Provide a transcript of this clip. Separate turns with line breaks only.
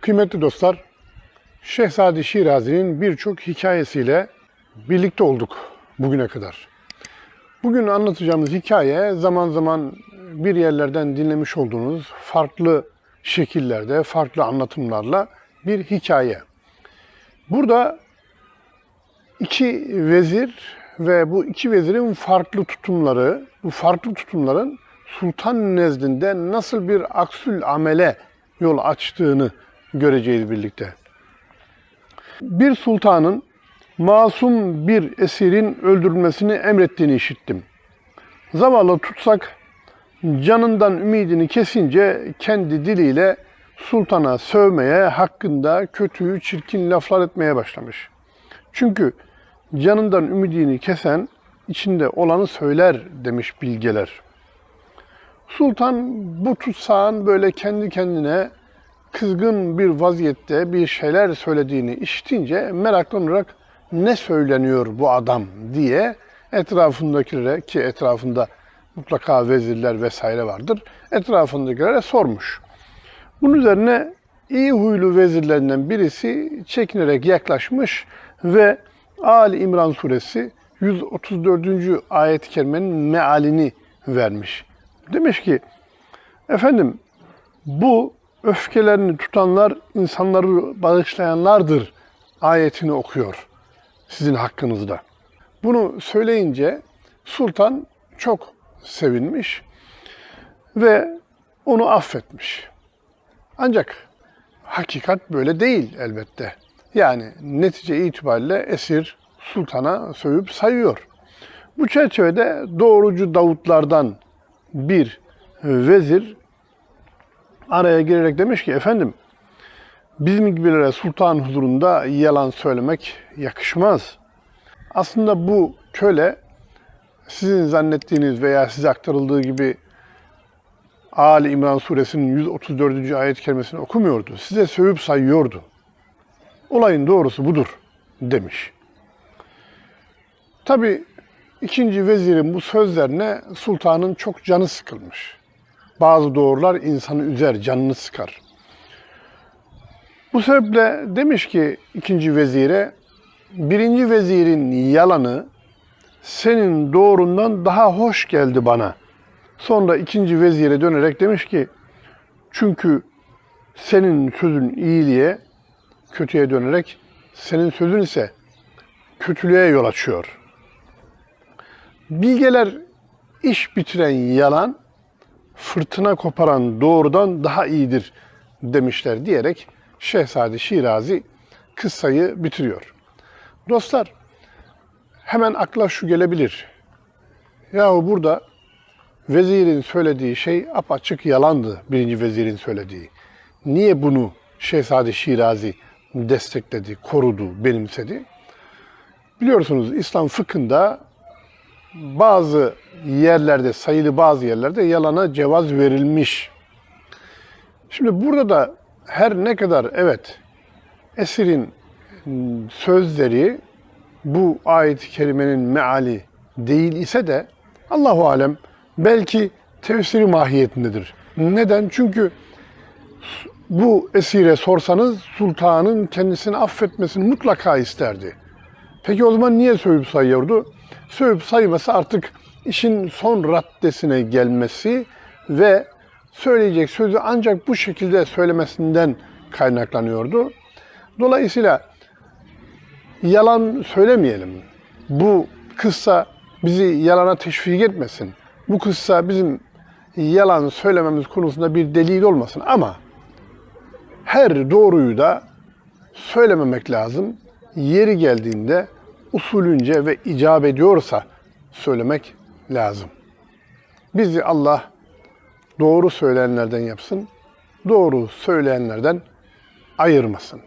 Kıymetli dostlar, Şehzade Şirazi'nin birçok hikayesiyle birlikte olduk bugüne kadar. Bugün anlatacağımız hikaye zaman zaman bir yerlerden dinlemiş olduğunuz farklı şekillerde, farklı anlatımlarla bir hikaye. Burada iki vezir ve bu iki vezirin farklı tutumları, bu farklı tutumların sultan nezdinde nasıl bir aksül amele yol açtığını göreceğiz birlikte. Bir sultanın masum bir esirin öldürülmesini emrettiğini işittim. Zavallı tutsak canından ümidini kesince kendi diliyle sultana sövmeye, hakkında kötü, çirkin laflar etmeye başlamış. Çünkü canından ümidini kesen içinde olanı söyler demiş bilgeler. Sultan bu tutsağın böyle kendi kendine kızgın bir vaziyette bir şeyler söylediğini işitince meraklanarak ne söyleniyor bu adam diye etrafındakilere ki etrafında mutlaka vezirler vesaire vardır. Etrafındakilere sormuş. Bunun üzerine iyi huylu vezirlerinden birisi çekinerek yaklaşmış ve Ali İmran suresi 134. ayet-i kerimenin mealini vermiş. Demiş ki, efendim bu öfkelerini tutanlar insanları bağışlayanlardır ayetini okuyor sizin hakkınızda. Bunu söyleyince sultan çok sevinmiş ve onu affetmiş. Ancak hakikat böyle değil elbette. Yani netice itibariyle esir sultana sövüp sayıyor. Bu çerçevede doğrucu Davutlardan bir vezir araya girerek demiş ki efendim bizim gibilere sultan huzurunda yalan söylemek yakışmaz. Aslında bu köle sizin zannettiğiniz veya size aktarıldığı gibi Ali İmran suresinin 134. ayet kelimesini okumuyordu. Size sövüp sayıyordu. Olayın doğrusu budur demiş. Tabi ikinci vezirin bu sözlerine sultanın çok canı sıkılmış. Bazı doğrular insanı üzer, canını sıkar. Bu sebeple demiş ki ikinci vezire, birinci vezirin yalanı senin doğrundan daha hoş geldi bana. Sonra ikinci vezire dönerek demiş ki, çünkü senin sözün iyiliğe, kötüye dönerek, senin sözün ise kötülüğe yol açıyor. Bilgeler iş bitiren yalan, fırtına koparan doğrudan daha iyidir demişler diyerek Şehzade Şirazi kıssayı bitiriyor. Dostlar, hemen akla şu gelebilir. Yahu burada vezirin söylediği şey apaçık yalandı birinci vezirin söylediği. Niye bunu Şehzade Şirazi destekledi, korudu, benimsedi? Biliyorsunuz İslam fıkhında bazı yerlerde, sayılı bazı yerlerde yalana cevaz verilmiş. Şimdi burada da her ne kadar evet esirin sözleri bu ayet-i kerimenin meali değil ise de Allahu alem belki tefsiri mahiyetindedir. Neden? Çünkü bu esire sorsanız sultanın kendisini affetmesini mutlaka isterdi. Peki o zaman niye sövüp sayıyordu? Sövüp sayması artık işin son raddesine gelmesi ve söyleyecek sözü ancak bu şekilde söylemesinden kaynaklanıyordu. Dolayısıyla yalan söylemeyelim. Bu kıssa bizi yalana teşvik etmesin. Bu kıssa bizim yalan söylememiz konusunda bir delil olmasın ama her doğruyu da söylememek lazım. Yeri geldiğinde usulünce ve icap ediyorsa söylemek lazım. Bizi Allah doğru söyleyenlerden yapsın, doğru söyleyenlerden ayırmasın.